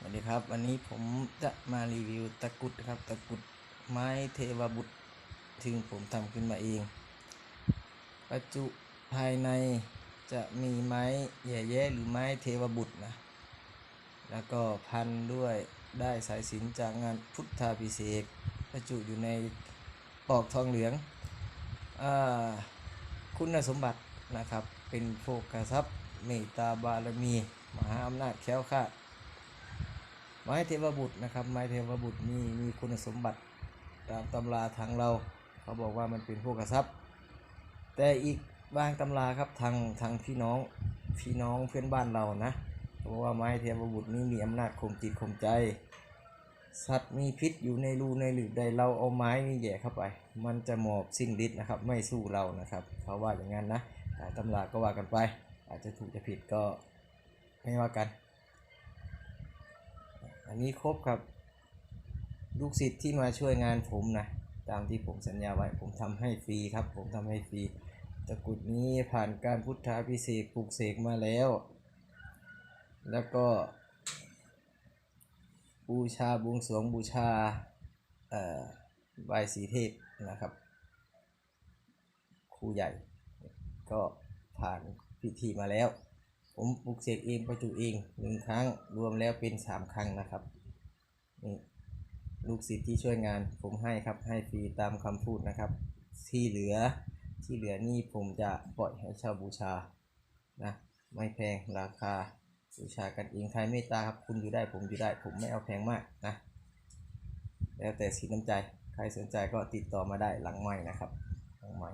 สวัสดีครับ วันนี้ผมจะมารีวิวตะกุดครับ ตะกุดไม้เทวบุตรซึ่งผมทำขึ้นมาเองปัจจุภายในจะมีไม้แย่แย่ๆหรือไม้เทวบุตรนะ แล้วก็พันด้วยได้สายสิญจนจากงานพุทธาพิเศษกบรรจุอยู่ในปอกทองเหลืองอคุณสมบัตินะครับ เป็นโภคทรัพย์เมตตาบารมี มหาอำนาจแค้วคลาด ไม้เทวบุตรนะครับ ไม้เทวบุตรมีมีคุณสมบัติตามตำราทางเรา เขาบอกว่ามันเป็นพวกกระซับแต่อีกบางตำราครับทางทางพี่น้องพี่น้องเพื่อนบ้านเรานะเขาบอกว่าไม้เทวบุตรนี้มีอำนาจข่มจิตข่มใจ สัตว์มีพิษอยู่ในรูในหลืบใดเราเอาไม้นี่แย่เข้าไป มันจะหมอบสิ้นฤทธิ์นะครับไม่สู้เรานะครับเขาว่าอย่างนั้นนะแต่ตำราก็ว่ากันไป อาจจะถูกจะผิดก็ไม่ว่ากัน อันนี้ครบครับ ลูกศิษย์ที่มาช่วยงานผมนะ ตามที่ผมสัญญาไว้ ผมทำให้ฟรีครับ ผมทำให้ฟรี ตะกุดนี้ผ่านการพุทธาพิเศษปลูกเสกมาแล้ว แล้วก็ บูชาบวงสรวงบูชาเอ่อใบายสีเทพนะครับ ครูใหญ่ ก็ผ่านพิธีมาแล้ว ผมปลุกเสกเองประจุเองหนึ่งครั้งรวมแล้วเป็นสามครั้งนะครับนี่ลูกศิษย์ที่ช่วยงานผมให้ครับให้ฟรีตามคำพูดนะครับ ที่เหลือที่เหลือนี่ผมจะปล่อยให้ช่าบูชานะไม่แพงราคาบูชากันเองใครเมตตาครับคุณอยู่ได้ผมอยู่ได้ผมไม่เอาแพงมากนะแล้วแต่สินน้ำใจใครสนใจก็ติดต่อมาได้หลังใหม่นะครับหลังไม้